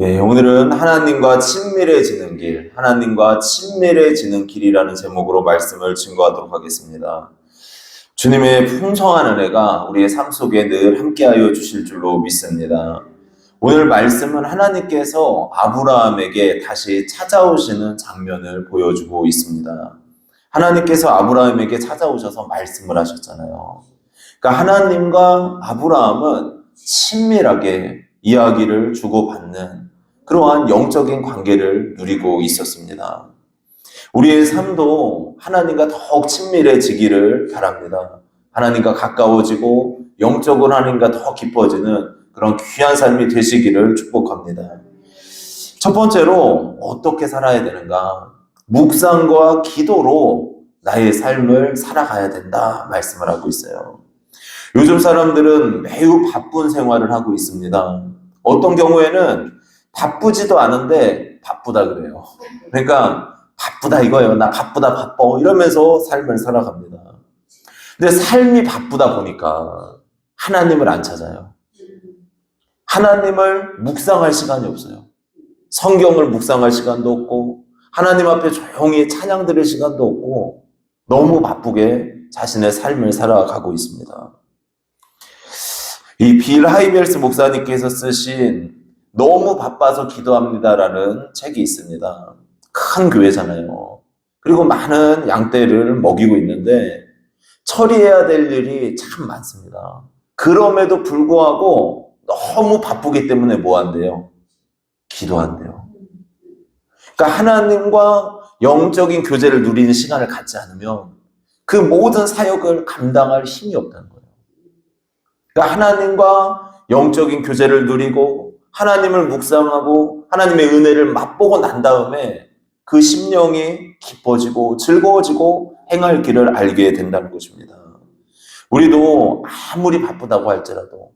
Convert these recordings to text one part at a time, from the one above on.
예, 오늘은 하나님과 친밀해지는 길, 하나님과 친밀해지는 길이라는 제목으로 말씀을 증거하도록 하겠습니다. 주님의 풍성한 은혜가 우리의 삶 속에 늘 함께하여 주실 줄로 믿습니다. 오늘 말씀은 하나님께서 아브라함에게 다시 찾아오시는 장면을 보여주고 있습니다. 하나님께서 아브라함에게 찾아오셔서 말씀을 하셨잖아요. 그러니까 하나님과 아브라함은 친밀하게 이야기를 주고받는 그러한 영적인 관계를 누리고 있었습니다. 우리의 삶도 하나님과 더욱 친밀해지기를 바랍니다. 하나님과 가까워지고 영적으로 하나님과 더 깊어지는 그런 귀한 삶이 되시기를 축복합니다. 첫 번째로 어떻게 살아야 되는가? 묵상과 기도로 나의 삶을 살아가야 된다 말씀을 하고 있어요. 요즘 사람들은 매우 바쁜 생활을 하고 있습니다. 어떤 경우에는 바쁘지도 않은데 바쁘다 그래요. 그러니까 바쁘다 이거예요. 나 바쁘다 바빠 이러면서 삶을 살아갑니다. 근데 삶이 바쁘다 보니까 하나님을 안 찾아요. 하나님을 묵상할 시간이 없어요. 성경을 묵상할 시간도 없고 하나님 앞에 조용히 찬양 드릴 시간도 없고 너무 바쁘게 자신의 삶을 살아가고 있습니다. 이 빌 하이벨스 목사님께서 쓰신 너무 바빠서 기도합니다라는 책이 있습니다. 큰 교회잖아요. 그리고 많은 양떼를 먹이고 있는데 처리해야 될 일이 참 많습니다. 그럼에도 불구하고 너무 바쁘기 때문에 뭐 한대요? 기도한대요. 그러니까 하나님과 영적인 교제를 누리는 시간을 갖지 않으면 그 모든 사역을 감당할 힘이 없다는 거예요. 그러니까 하나님과 영적인 교제를 누리고 하나님을 묵상하고 하나님의 은혜를 맛보고 난 다음에 그 심령이 기뻐지고 즐거워지고 행할 길을 알게 된다는 것입니다. 우리도 아무리 바쁘다고 할지라도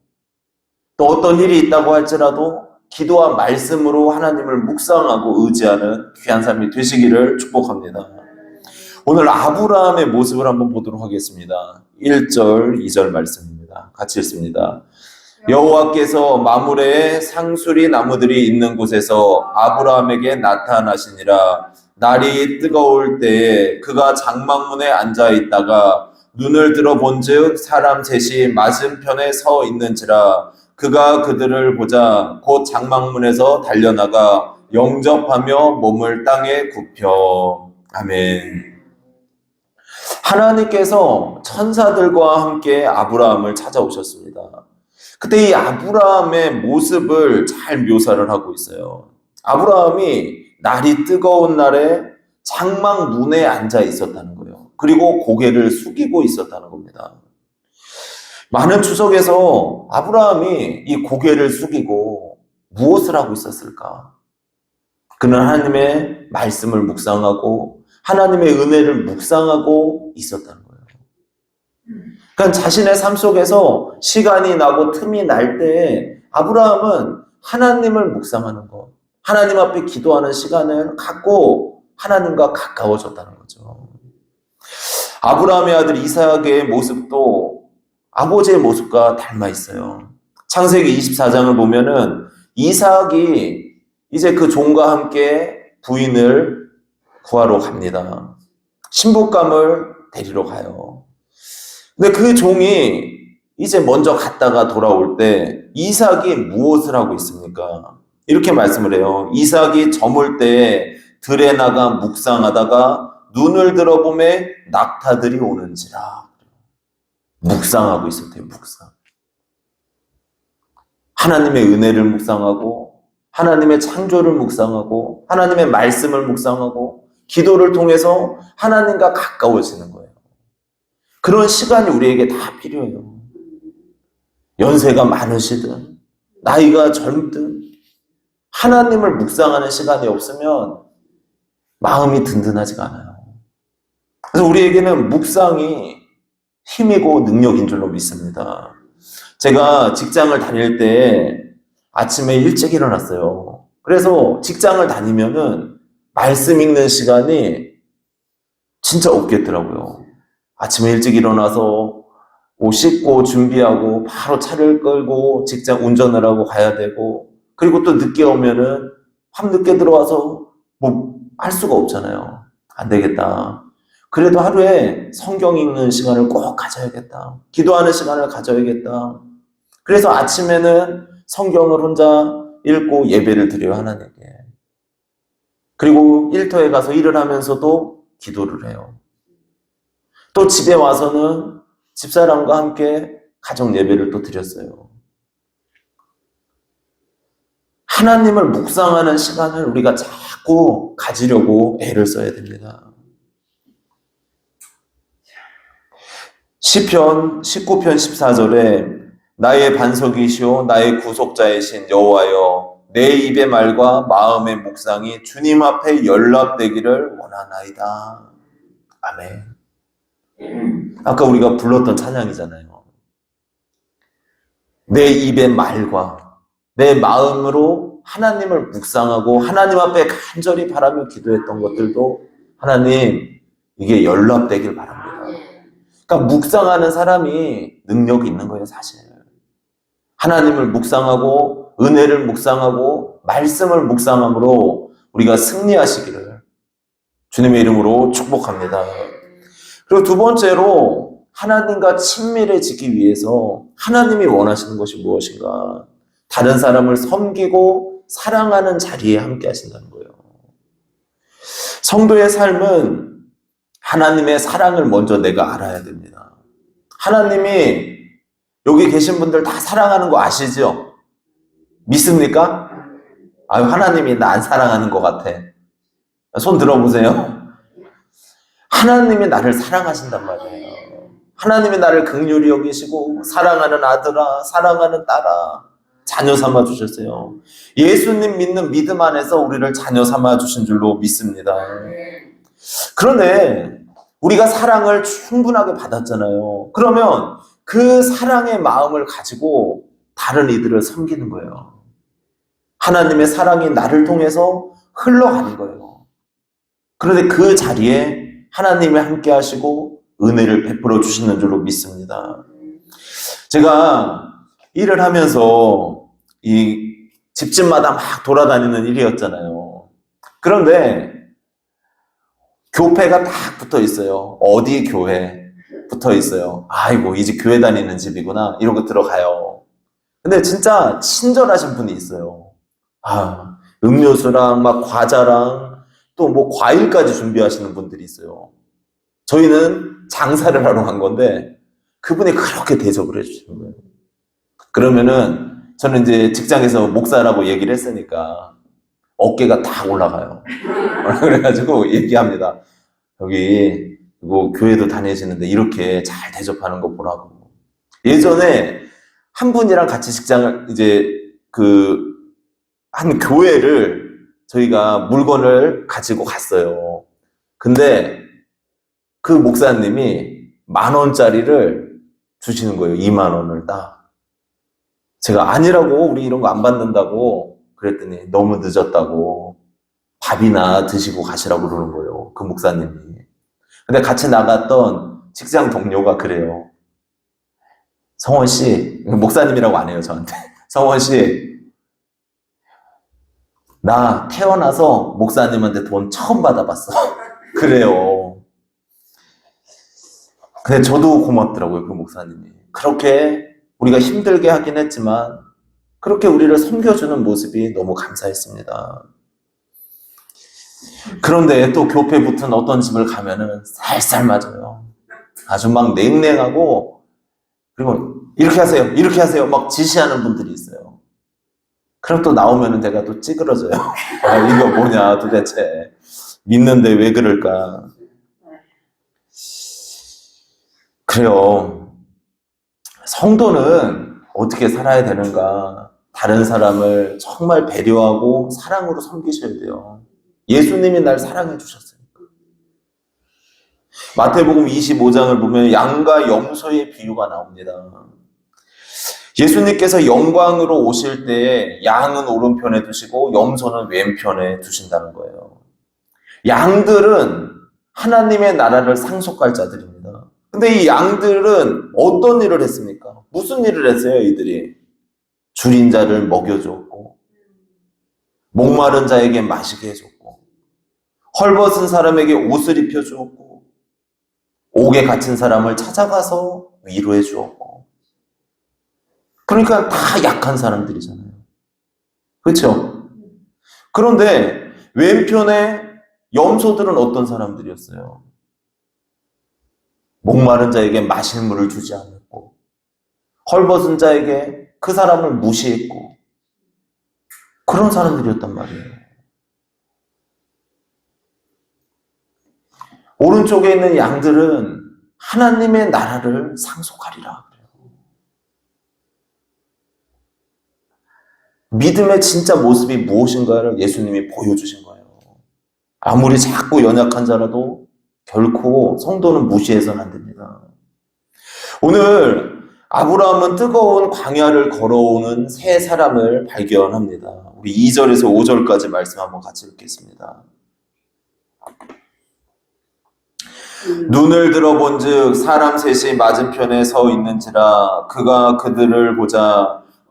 또 어떤 일이 있다고 할지라도 기도와 말씀으로 하나님을 묵상하고 의지하는 귀한 삶이 되시기를 축복합니다. 오늘 아브라함의 모습을 한번 보도록 하겠습니다. 1절, 2절 말씀입니다. 같이 읽습니다. 여호와께서 마물에 상수리 나무들이 있는 곳에서 아브라함에게 나타나시니라 날이 뜨거울 때에 그가 장막문에 앉아 있다가 눈을 들어 본즉 사람 셋이 맞은편에 서 있는지라 그가 그들을 보자 곧 장막문에서 달려나가 영접하며 몸을 땅에 굽혀 아멘. 하나님께서 천사들과 함께 아브라함을 찾아오셨습니다. 그때 이 아브라함의 모습을 잘 묘사를 하고 있어요. 아브라함이 날이 뜨거운 날에 장막 문에 앉아 있었다는 거예요. 그리고 고개를 숙이고 있었다는 겁니다. 많은 추석에서 아브라함이 이 고개를 숙이고 무엇을 하고 있었을까? 그는 하나님의 말씀을 묵상하고 하나님의 은혜를 묵상하고 있었다는 거예요. 그러니까 자신의 삶 속에서 시간이 나고 틈이 날 때에 아브라함은 하나님을 묵상하는 것, 하나님 앞에 기도하는 시간을 갖고 하나님과 가까워졌다는 거죠. 아브라함의 아들 이삭의 모습도 아버지의 모습과 닮아 있어요. 창세기 24장을 보면은 이삭이 이제 그 종과 함께 부인을 구하러 갑니다. 신부감을 데리러 가요. 근데 그 종이 이제 먼저 갔다가 돌아올 때 이삭이 무엇을 하고 있습니까? 이렇게 말씀을 해요. 이삭이 저물 때 들에 나가 묵상하다가 눈을 들어보매 낙타들이 오는지라. 묵상하고 있었대요, 묵상. 하나님의 은혜를 묵상하고, 하나님의 창조를 묵상하고, 하나님의 말씀을 묵상하고, 기도를 통해서 하나님과 가까워지는 거예요. 그런 시간이 우리에게 다 필요해요. 연세가 많으시든, 나이가 젊든, 하나님을 묵상하는 시간이 없으면 마음이 든든하지가 않아요. 그래서 우리에게는 묵상이 힘이고 능력인 줄로 믿습니다. 제가 직장을 다닐 때 아침에 일찍 일어났어요. 그래서 직장을 다니면은 말씀 읽는 시간이 진짜 없겠더라고요. 아침에 일찍 일어나서 옷 씻고 준비하고 바로 차를 끌고 직장 운전을 하고 가야 되고 그리고 또 늦게 오면은 밤 늦게 들어와서 뭐 할 수가 없잖아요. 안 되겠다. 그래도 하루에 성경 읽는 시간을 꼭 가져야겠다. 기도하는 시간을 가져야겠다. 그래서 아침에는 성경을 혼자 읽고 예배를 드려요, 하나님께. 그리고 일터에 가서 일을 하면서도 기도를 해요. 또 집에 와서는 집사람과 함께 가정 예배를 또 드렸어요. 하나님을 묵상하는 시간을 우리가 자꾸 가지려고 애를 써야 됩니다. 시편 19편 14절에 나의 반석이시오 나의 구속자이신 여호와여 내 입의 말과 마음의 묵상이 주님 앞에 연락되기를 원하나이다. 아멘. 아까 우리가 불렀던 찬양이잖아요. 내 입의 말과 내 마음으로 하나님을 묵상하고 하나님 앞에 간절히 바라며 기도했던 것들도 하나님 이게 연락되길 바랍니다. 그러니까 묵상하는 사람이 능력이 있는 거예요, 사실. 하나님을 묵상하고 은혜를 묵상하고 말씀을 묵상함으로 우리가 승리하시기를 주님의 이름으로 축복합니다. 그리고 두 번째로 하나님과 친밀해지기 위해서 하나님이 원하시는 것이 무엇인가? 다른 사람을 섬기고 사랑하는 자리에 함께 하신다는 거예요. 성도의 삶은 하나님의 사랑을 먼저 내가 알아야 됩니다. 하나님이 여기 계신 분들 다 사랑하는 거 아시죠? 믿습니까? 아유, 하나님이 나 안 사랑하는 것 같아. 손 들어보세요. 하나님이 나를 사랑하신단 말이에요. 하나님이 나를 극률히 여기시고, 사랑하는 아들아, 사랑하는 딸아, 자녀 삼아 주셨어요. 예수님 믿는 믿음 안에서 우리를 자녀 삼아 주신 줄로 믿습니다. 그런데 우리가 사랑을 충분하게 받았잖아요. 그러면 그 사랑의 마음을 가지고 다른 이들을 섬기는 거예요. 하나님의 사랑이 나를 통해서 흘러가는 거예요. 그런데 그 자리에 하나님이 함께 하시고 은혜를 베풀어 주시는 줄로 믿습니다. 제가 일을 하면서 이 집집마다 막 돌아다니는 일이었잖아요. 그런데 교회가 딱 붙어 있어요. 어디 교회 붙어 있어요. 아이고, 이집 교회 다니는 집이구나. 이러고 들어가요. 근데 진짜 친절하신 분이 있어요. 아, 음료수랑 막 과자랑 또 뭐 과일까지 준비하시는 분들이 있어요. 저희는 장사를 하러 간 건데 그분이 그렇게 대접을 해주시는 거예요. 그러면은 저는 이제 직장에서 목사라고 얘기를 했으니까 어깨가 탁 올라가요. 그래가지고 얘기합니다. 여기 뭐 교회도 다니시는데 이렇게 잘 대접하는 거 보라고. 예전에 한 분이랑 같이 직장을 이제 그 한 교회를 저희가 물건을 가지고 갔어요. 근데 그 목사님이 만 원짜리를 주시는 거예요. 2만 원을 딱. 제가 아니라고 우리 이런 거 안 받는다고 그랬더니 너무 늦었다고 밥이나 드시고 가시라고 그러는 거예요. 그 목사님이. 근데 같이 나갔던 직장 동료가 그래요. 성원 씨, 목사님이라고 안 해요, 저한테. 성원 씨, 나 태어나서 목사님한테 돈 처음 받아봤어. 그래요. 근데 저도 고맙더라고요, 그 목사님이. 그렇게 우리가 힘들게 하긴 했지만, 그렇게 우리를 섬겨주는 모습이 너무 감사했습니다. 그런데 또 교회 붙은 어떤 집을 가면은 살살 맞아요. 아주 막 냉랭하고, 그리고 이렇게 하세요, 이렇게 하세요, 막 지시하는 분들이 있어요. 그럼 또 나오면은 내가 또 찌그러져요. 아, 이거 뭐냐, 도대체. 믿는데 왜 그럴까. 그래요. 성도는 어떻게 살아야 되는가? 다른 사람을 정말 배려하고 사랑으로 섬기셔야 돼요. 예수님이 날 사랑해 주셨으니까. 마태복음 25장을 보면 양과 염소의 비유가 나옵니다. 예수님께서 영광으로 오실 때 양은 오른편에 두시고 염소는 왼편에 두신다는 거예요. 양들은 하나님의 나라를 상속할 자들입니다. 근데 이 양들은 어떤 일을 했습니까? 무슨 일을 했어요, 이들이? 줄인 자를 먹여줬고, 목마른 자에게 마시게 해줬고, 헐벗은 사람에게 옷을 입혀주었고, 옥에 갇힌 사람을 찾아가서 위로해 주었고. 그러니까 다 약한 사람들이잖아요. 그렇죠? 그런데 왼편에 염소들은 어떤 사람들이었어요? 목마른 자에게 마실 물을 주지 않았고, 헐벗은 자에게 그 사람을 무시했고, 그런 사람들이었단 말이에요. 오른쪽에 있는 양들은 하나님의 나라를 상속하리라. 그래요. 믿음의 진짜 모습이 무엇인가를 예수님이 보여주신 거예요. 아무리 작고 연약한 자라도 결코 성도는 무시해서는 안 됩니다. 오늘 아브라함은 뜨거운 광야를 걸어오는 세 사람을 발견합니다. 우리 2절에서 5절까지 말씀 한번 같이 읽겠습니다. 눈을 들어본 즉 사람 셋이 맞은편에 서 있는지라 그가 그들을 보자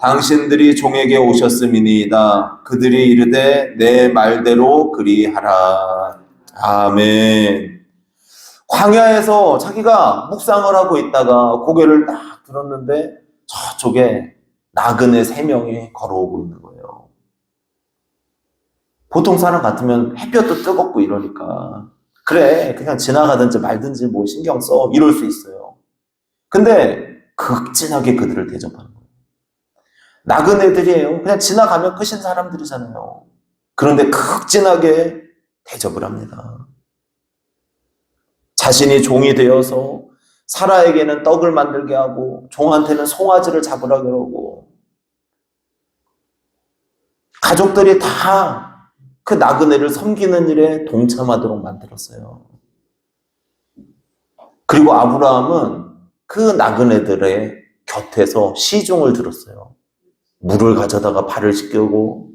당신들이 종에게 오셨음이니이다 그들이 이르되 내 말대로 그리하라 아멘 광야에서 자기가 묵상을 하고 있다가 고개를 딱 들었는데 저쪽에 나그네 세 명이 걸어오고 있는 거예요. 보통 사람 같으면 햇볕도 뜨겁고 이러니까 그래 그냥 지나가든지 말든지 뭐 신경 써 이럴 수 있어요. 근데 극진하게 그들을 대접하는 거예요. 나그네들이에요. 그냥 지나가면 끝인 사람들이잖아요. 그런데 극진하게 대접을 합니다. 자신이 종이 되어서 사라에게는 떡을 만들게 하고 종한테는 송아지를 잡으라 그러고 가족들이 다 그 나그네를 섬기는 일에 동참하도록 만들었어요. 그리고 아브라함은 그 나그네들의 곁에서 시중을 들었어요. 물을 가져다가 발을 씻기고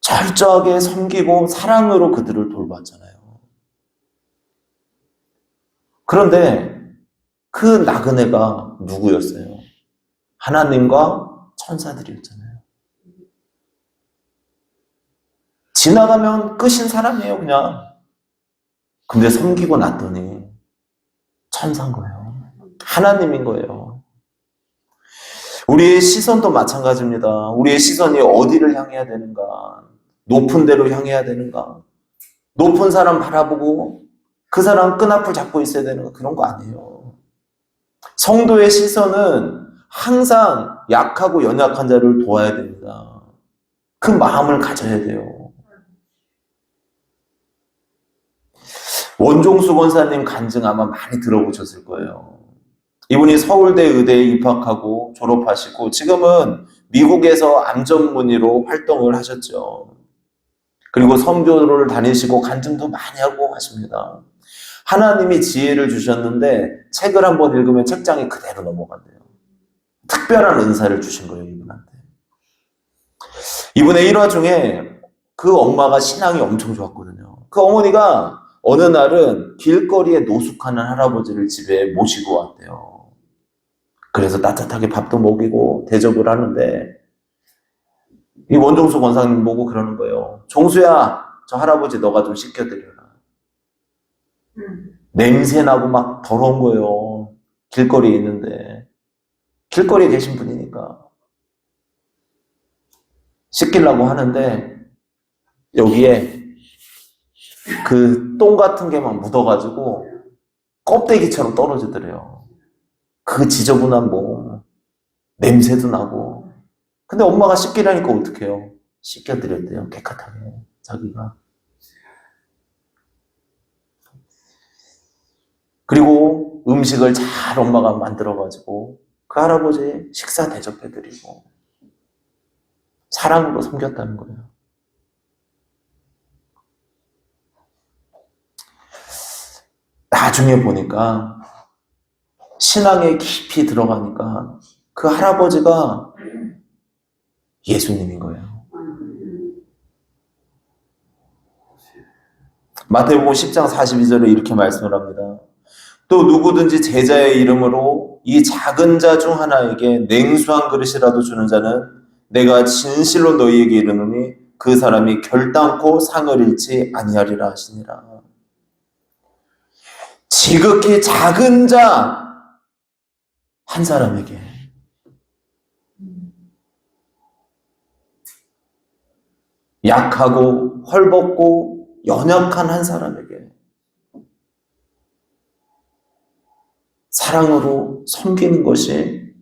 철저하게 섬기고 사랑으로 그들을 돌봤잖아요. 그런데 그 나그네가 누구였어요? 하나님과 천사들이었잖아요. 지나가면 끝인 사람이에요, 그냥. 근데 섬기고 났더니 천사인 거예요. 하나님인 거예요. 우리의 시선도 마찬가지입니다. 우리의 시선이 어디를 향해야 되는가? 높은 데로 향해야 되는가? 높은 사람 바라보고 그 사람 끈앞을 잡고 있어야 되는 거 그런 거 아니에요. 성도의 시선은 항상 약하고 연약한 자를 도와야 됩니다. 그 마음을 가져야 돼요. 원종수 권사님 간증 아마 많이 들어보셨을 거예요. 이분이 서울대 의대에 입학하고 졸업하시고 지금은 미국에서 암전문의로 활동을 하셨죠. 그리고 선교를 다니시고 간증도 많이 하고 하십니다. 하나님이 지혜를 주셨는데 책을 한번 읽으면 책장이 그대로 넘어간대요. 특별한 은사를 주신 거예요, 이분한테. 이분의 일화 중에 그 엄마가 신앙이 엄청 좋았거든요. 그 어머니가 어느 날은 길거리에 노숙하는 할아버지를 집에 모시고 왔대요. 그래서 따뜻하게 밥도 먹이고 대접을 하는데 이 원종수 권사님 보고 그러는 거예요. 종수야, 저 할아버지 너가 좀 씻겨드려라. 음. 냄새 나고 막 더러운 거예요. 길거리에 있는데. 길거리에 계신 분이니까. 씻기려고 하는데, 여기에 그 똥 같은 게 막 묻어가지고 껍데기처럼 떨어지더래요. 그 지저분한 몸, 냄새도 나고. 근데 엄마가 씻기라니까 어떡해요? 씻겨드렸대요. 깨끗하게. 자기가. 그리고 음식을 잘 엄마가 만들어가지고 그 할아버지 식사 대접해드리고 사랑으로 섬겼다는 거예요. 나중에 보니까 신앙에 깊이 들어가니까 그 할아버지가 예수님인 거예요. 마태복음 10장 42절에 이렇게 말씀을 합니다. 또 누구든지 제자의 이름으로 이 작은 자 중 하나에게 냉수 한 그릇이라도 주는 자는 내가 진실로 너희에게 이르노니 그 사람이 결단코 상을 잃지 아니하리라 하시니라. 지극히 작은 자 한 사람에게. 약하고 헐벗고 연약한 한 사람에게. 사랑으로 섬기는 것이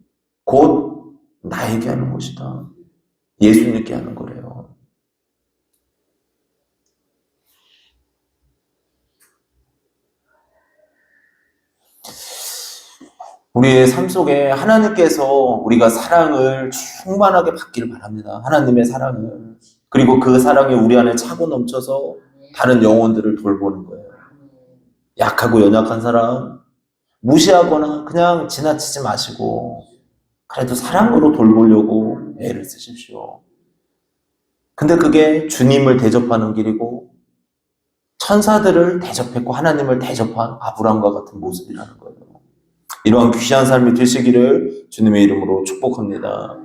곧 나에게 하는 것이다. 예수님께 하는 거래요. 우리의 삶 속에 하나님께서 우리가 사랑을 충만하게 받기를 바랍니다. 하나님의 사랑을. 그리고 그 사랑이 우리 안에 차고 넘쳐서 다른 영혼들을 돌보는 거예요. 약하고 연약한 사람, 무시하거나 그냥 지나치지 마시고, 그래도 사랑으로 돌보려고 애를 쓰십시오. 근데 그게 주님을 대접하는 길이고, 천사들을 대접했고, 하나님을 대접한 아브람과 같은 모습이라는 거예요. 이러한 귀한 삶이 되시기를 주님의 이름으로 축복합니다.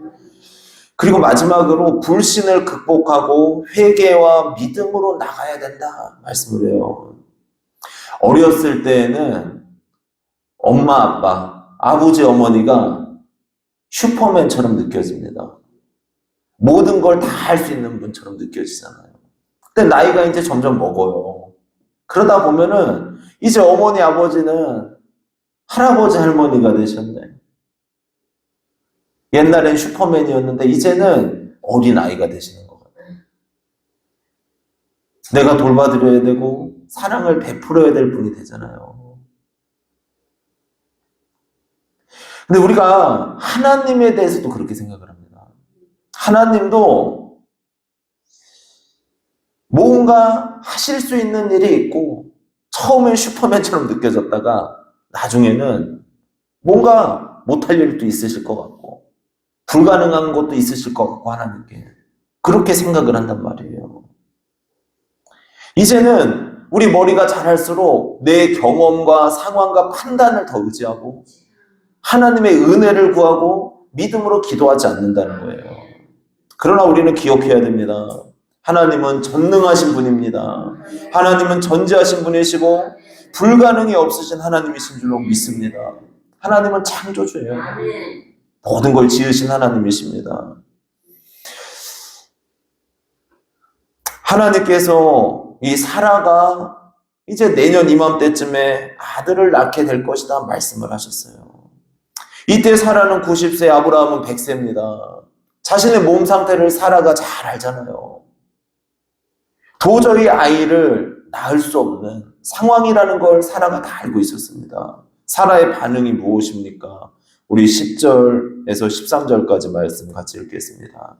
그리고 마지막으로 불신을 극복하고 회개와 믿음으로 나가야 된다 말씀을 해요. 어렸을 때에는 엄마, 아빠, 아버지, 어머니가 슈퍼맨처럼 느껴집니다. 모든 걸 다 할 수 있는 분처럼 느껴지잖아요. 근데 나이가 이제 점점 먹어요. 그러다 보면은 이제 어머니, 아버지는 할아버지, 할머니가 되셨네. 옛날엔 슈퍼맨이었는데 이제는 어린 아이가 되시는 것 같아요. 내가 돌봐드려야 되고 사랑을 베풀어야 될 분이 되잖아요. 근데 우리가 하나님에 대해서도 그렇게 생각을 합니다. 하나님도 뭔가 하실 수 있는 일이 있고 처음엔 슈퍼맨처럼 느껴졌다가 나중에는 뭔가 못할 일도 있으실 것 같고 불가능한 것도 있으실 것 같고 하나님께 그렇게 생각을 한단 말이에요. 이제는 우리 머리가 자랄수록 내 경험과 상황과 판단을 더 의지하고 하나님의 은혜를 구하고 믿음으로 기도하지 않는다는 거예요. 그러나 우리는 기억해야 됩니다. 하나님은 전능하신 분입니다. 하나님은 전지하신 분이시고 불가능이 없으신 하나님이신 줄로 믿습니다. 하나님은 창조주예요. 모든 걸 지으신 하나님이십니다. 하나님께서 이 사라가 이제 내년 이맘때쯤에 아들을 낳게 될 것이다 말씀을 하셨어요. 이때 사라는 90세, 아브라함은 100세입니다. 자신의 몸 상태를 사라가 잘 알잖아요. 도저히 아이를 낳을 수 없는 상황이라는 걸 사라가 다 알고 있었습니다. 사라의 반응이 무엇입니까? 우리 10절에서 13절까지 말씀 같이 읽겠습니다.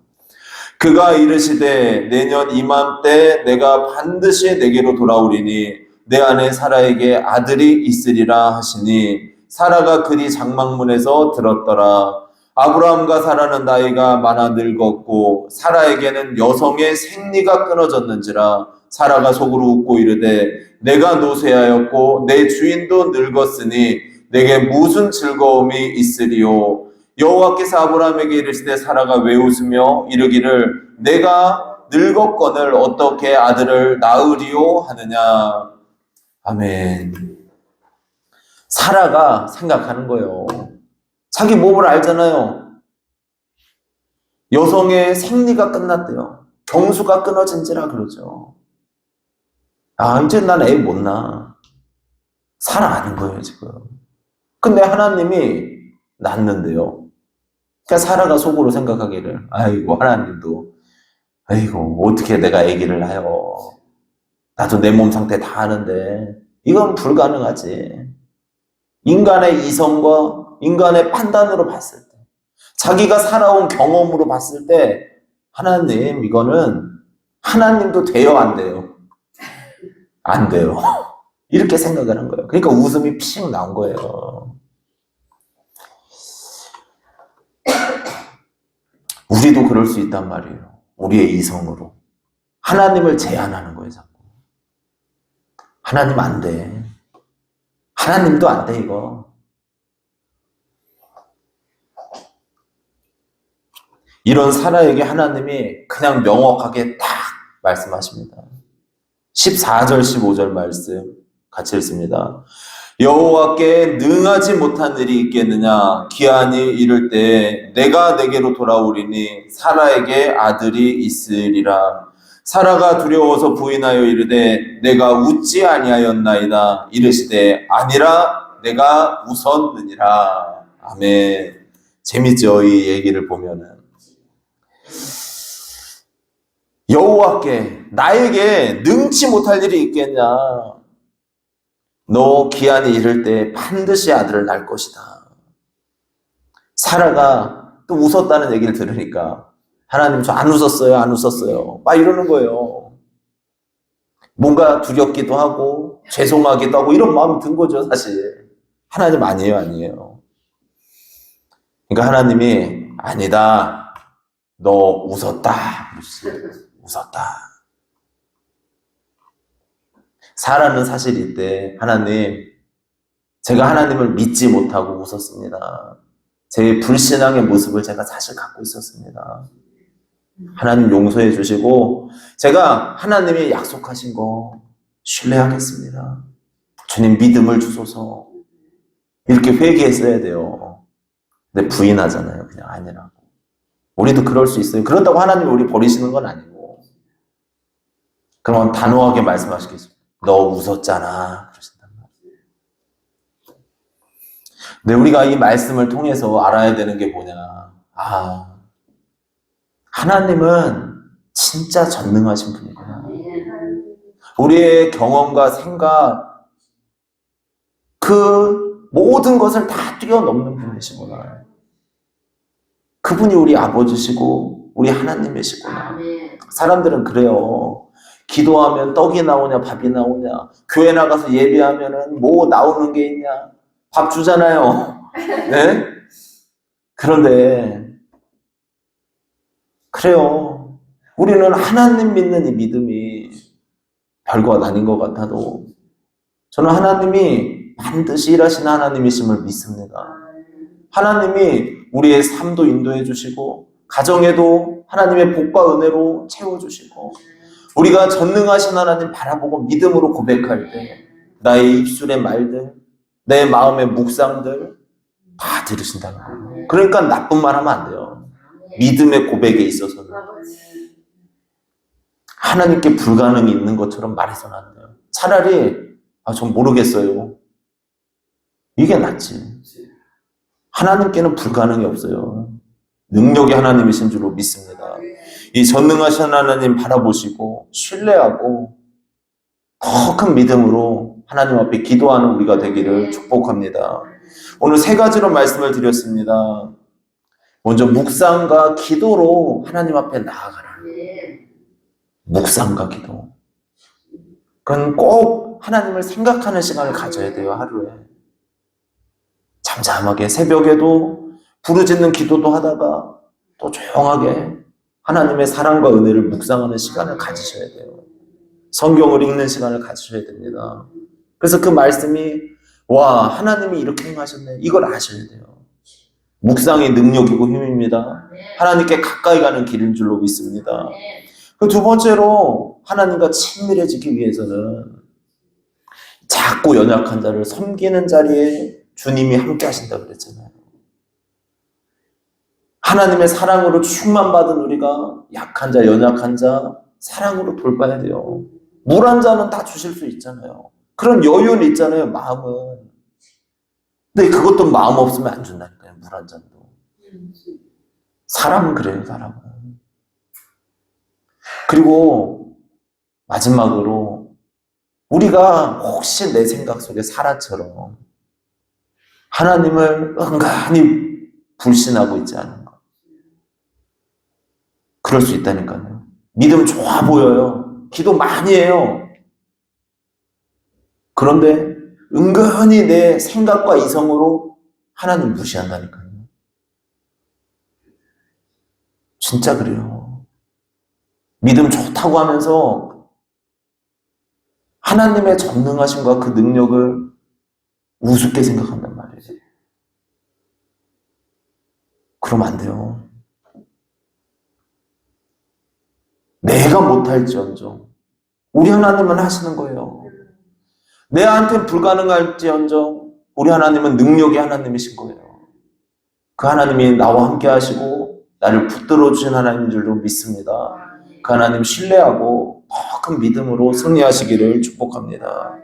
그가 이르시되 내년 이맘때 내가 반드시 내게로 돌아오리니 내 안에 사라에게 아들이 있으리라 하시니 사라가 그리 장막문에서 들었더라. 아브라함과 사라는 나이가 많아 늙었고 사라에게는 여성의 생리가 끊어졌는지라 사라가 속으로 웃고 이르되 내가 노쇠하였고 내 주인도 늙었으니 내게 무슨 즐거움이 있으리요? 여호와께서 아브라함에게 이르시되 사라가 왜 웃으며 이르기를 내가 늙었건을 어떻게 아들을 낳으리요? 하느냐? 아멘. 사라가 생각하는 거예요. 자기 몸을 알잖아요. 여성의 생리가 끝났대요. 경수가 끊어진지라 그러죠 아 이제 난 애 못 낳아. 살아가는 거예요 지금. 근데 하나님이 낳는데요. 그러니까 사라가 속으로 생각하기를. 아이고 하나님도. 아이고 어떻게 내가 아기를 낳아요 나도 내 몸 상태 다 아는데. 이건 불가능하지. 인간의 이성과 인간의 판단으로 봤을 때 자기가 살아온 경험으로 봤을 때 하나님 이거는 하나님도 돼요 안 돼요 안 돼요 이렇게 생각을 한 거예요. 그러니까 웃음이 픽 나온 거예요. 우리도 그럴 수 있단 말이에요. 우리의 이성으로. 하나님을 제한하는 거예요, 자꾸. 하나님 안 돼. 하나님도 안 돼, 이거. 이런 사라에게 하나님이 그냥 명확하게 딱 말씀하십니다. 14절, 15절 말씀 같이 읽습니다. 여호와께 능하지 못한 일이 있겠느냐? 기한이 이를 때 내가 내게로 돌아오리니 사라에게 아들이 있으리라. 사라가 두려워서 부인하여 이르되 내가 웃지 아니하였나이다. 이르시되 아니라 내가 웃었느니라. 아멘. 재밌죠? 이 얘기를 보면은. 여호와께 나에게 능치 못할 일이 있겠냐? 너 기한이 이를 때 반드시 아들을 낳을 것이다. 사라가 또 웃었다는 얘기를 들으니까 하나님 저 안 웃었어요, 안 웃었어요. 막 이러는 거예요. 뭔가 두렵기도 하고 죄송하기도 하고 이런 마음이 든 거죠, 사실. 하나님 아니에요, 아니에요. 그러니까 하나님이 아니다. 너 웃었다. 웃었다. 사라는 사실 이때 하나님 제가 하나님을 믿지 못하고 웃었습니다. 제 불신앙의 모습을 제가 사실 갖고 있었습니다. 하나님 용서해 주시고 제가 하나님이 약속하신 거 신뢰하겠습니다. 주님 믿음을 주소서 이렇게 회개했어야 돼요. 근데 부인하잖아요. 그냥 아니라고. 우리도 그럴 수 있어요. 그렇다고 하나님이 우리 버리시는 건 아니고. 그러면 단호하게 말씀하시겠습니다. 너 웃었잖아. 그러신단 말이에요. 우리가 이 말씀을 통해서 알아야 되는 게 뭐냐. 아, 하나님은 진짜 전능하신 분이구나. 우리의 경험과 생각, 그 모든 것을 다 뛰어넘는 분이시구나. 그분이 우리 아버지시고, 우리 하나님이시구나. 사람들은 그래요. 기도하면 떡이 나오냐, 밥이 나오냐. 교회 나가서 예배하면은 뭐 나오는 게 있냐. 밥 주잖아요. 네? 그런데, 그래요. 우리는 하나님 믿는 이 믿음이 별것 아닌 것 같아도, 저는 하나님이 반드시 일하시는 하나님이심을 믿습니다. 하나님이 우리의 삶도 인도해 주시고, 가정에도 하나님의 복과 은혜로 채워주시고, 우리가 전능하신 하나님 바라보고 믿음으로 고백할 때 나의 입술의 말들, 내 마음의 묵상들 다 들으신다는 거예요. 그러니까 나쁜 말 하면 안 돼요. 믿음의 고백에 있어서는 하나님께 불가능이 있는 것처럼 말해서는 안 돼요. 차라리 아, 전 모르겠어요. 이게 낫지. 하나님께는 불가능이 없어요. 능력이 하나님이신 줄로 믿습니다. 이 전능하신 하나님 바라보시고 신뢰하고 더 큰 믿음으로 하나님 앞에 기도하는 우리가 되기를 축복합니다. 오늘 세 가지로 말씀을 드렸습니다. 먼저 묵상과 기도로 하나님 앞에 나아가라. 묵상과 기도. 그건 꼭 하나님을 생각하는 시간을 가져야 돼요, 하루에. 잠잠하게 새벽에도 부르짖는 기도도 하다가 또 조용하게 하나님의 사랑과 은혜를 묵상하는 시간을 가지셔야 돼요. 성경을 읽는 시간을 가지셔야 됩니다. 그래서 그 말씀이 와 하나님이 이렇게 행하셨네 이걸 아셔야 돼요. 묵상이 능력이고 힘입니다. 하나님께 가까이 가는 길인 줄로 믿습니다. 그 두 번째로 하나님과 친밀해지기 위해서는 작고 연약한 자를 섬기는 자리에 주님이 함께 하신다 그랬잖아요. 하나님의 사랑으로 충만받은 우리가 약한 자, 연약한 자, 사랑으로 돌봐야 돼요. 물 한 잔은 다 주실 수 있잖아요. 그런 여유는 있잖아요, 마음은. 근데 그것도 마음 없으면 안 준다니까요, 물 한 잔도. 사람은 그래요, 사람은. 그리고 마지막으로 우리가 혹시 내 생각 속에 사라처럼 하나님을 은근히 불신하고 있지 않은가. 그럴 수 있다니까요. 믿음 좋아 보여요. 기도 많이 해요. 그런데 은근히 내 생각과 이성으로 하나님 무시한다니까요. 진짜 그래요. 믿음 좋다고 하면서 하나님의 전능하심과 그 능력을 우습게 생각한단 말이에요. 그러면 안 돼요. 내가 못할지언정 우리 하나님은 하시는 거예요. 내한테 불가능할지언정 우리 하나님은 능력의 하나님이신 거예요. 그 하나님이 나와 함께 하시고 나를 붙들어 주신 하나님인 줄로 믿습니다. 그 하나님 신뢰하고 더 큰 믿음으로 승리하시기를 축복합니다.